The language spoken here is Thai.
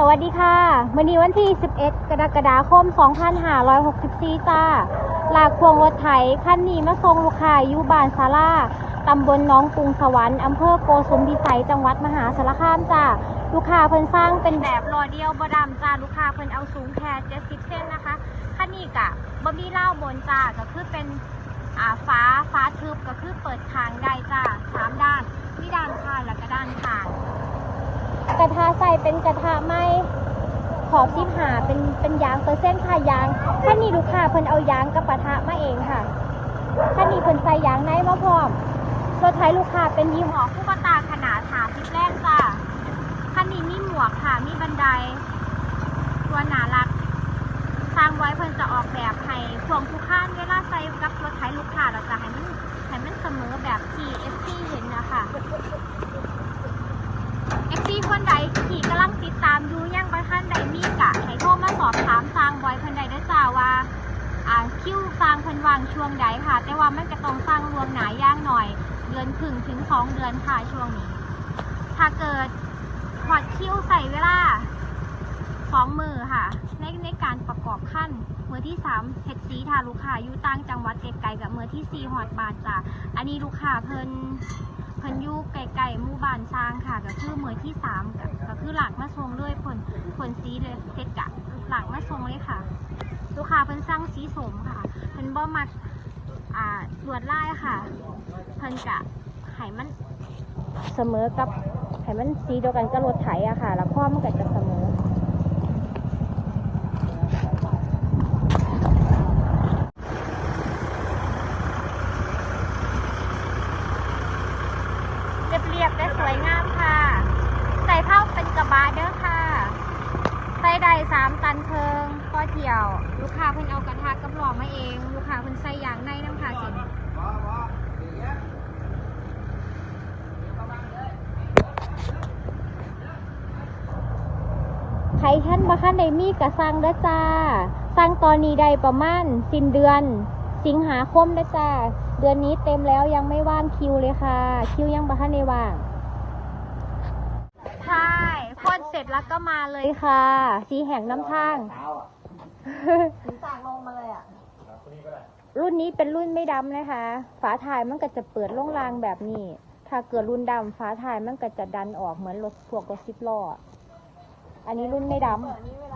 สวัสดีค่ะวันนี้วันที่ 11 กรกฎาคม 2564 จ้าลากพวงรถไถคันนี้มาส่งลูกค้าอยู่บ้านซาร่าตำบลหน้องกรุงสวรรค์อำเภอโกสุมพิสัย จังหวัดมหาสารคามจ้า ลูกค้าเพิ่นสร้างเป็นแบบรอเดียวบดำจ้า ลูกค้าเพิ่นเอาสูงแค่70เส้นนะคะคันนี้กะบ่มีเล่าบนจ้า ก็คือเป็นอ่าฟ้าฟ้าทึบก็คือเปิดทางได้จ้าสามด้านมีด้านข้างแล้วก็ด้านข้าง กระทะใส่ เป็นกระทะไม้ขอบซิบหาเป็นเป็นยางเปอร์เซ็นต์ค่ะยางท่านนี้ลูกค้าเพิ่นเอายางกับกระทะมาเองค่ะท่านนี้เพิ่นใส่ยางในมาพร้อมรถไถลูกค้าเป็นยี่ห้อคู่บตาขนาดหาสิบแรกจ้าท่านนี้มีหมวกค่ะมีบันได ตัวหนารักสร้างไว้เพิ่นจะออกแบบให้พวงทุกข้านเวลาใส่กับรถไถลูกค้าเราจะให้มันให้มันเสมอแบบที่ FC เห็นนะคะ เอฟซีคนใดที่กำลั งติดตามอยู่ยังประท่านใดมีกะให้โทรมาสอบถามซางบอยเพิ่นใดได้อจ้าว่าอ่าคิวสร้างเพิ่นวางช่วงใดค่ะ แต่ว่ามันก็ต้องสร้างรวงหนาย่างหน่อย เดือนครึ่งถึงสองเดือนค่ะช่วงนี้ ถ้าเกิดพอดคิวใส่เวลาสองมือค่ะ ในในการประกอบขั้นมือที่สามเฮ็ดซีทาลูกค้าอยู่ต่างจังหวัดไกลๆกับมือที่สี่หอดบาทจ้ะอันนี้ลูกค้าเพิ่นเพิ่นอยู่ไกลๆหมู่บ้านสร้างค่ะก็คือมือที่สามก็ก็คือหลัก มาส่งเลยผลผลสีเลยเสร็กะหลักมาส่งเลยค่ะ ลูกค้าเพิ่นสั่งสีสมค่ะ เพิ่นบ่มักอ่าลวดลายค่ะ เพิ่นกะให้มันเสมอกับให้มันสีเดียวกันกับรถไถอะค่ะ แล้วข้อมันก็จะเสมอเรียบเรียบๆและสวยงามค่ะ ใส่เผ้าเป็นกระบะเด้อค่ะ ใส่ได้สามตันเพิงก็เที่ยว ลูกค้าเพิ่นเอากระทะกับหลอมาเอง ลูกค้าเพิ่นใส่ยางในน้ำค่ะสิใครท่านบ่คันได้มีกระสังเด้อจ้าสั่งตอนนี้ได้ประมาณสิ้นเดือน สิงหาคมด้จ้าเดือนนี้เต็มแล้วยังไม่ว่างคิวเลยค่ะ คิวยังบ่ทันได้ว่าง ใช่พ่นเส ร็จแล้วก็มาเลยค่ะ สีแห่งน้ำทาง ถึงจากลงมาเลยอะ รุ่นนี้เป็นรุ่นไม่ดำนะคะ ฝาถ่ายมันก็จะเปิดโล่งรางแบบนี้ ถ้าเกิดรุ่นดำฝาถ่ายมันก็จะดันออกเหมือนรถพวกรถสิบล้อ อันนี้รุ่นไม่ดำ เปิดนี้เวลา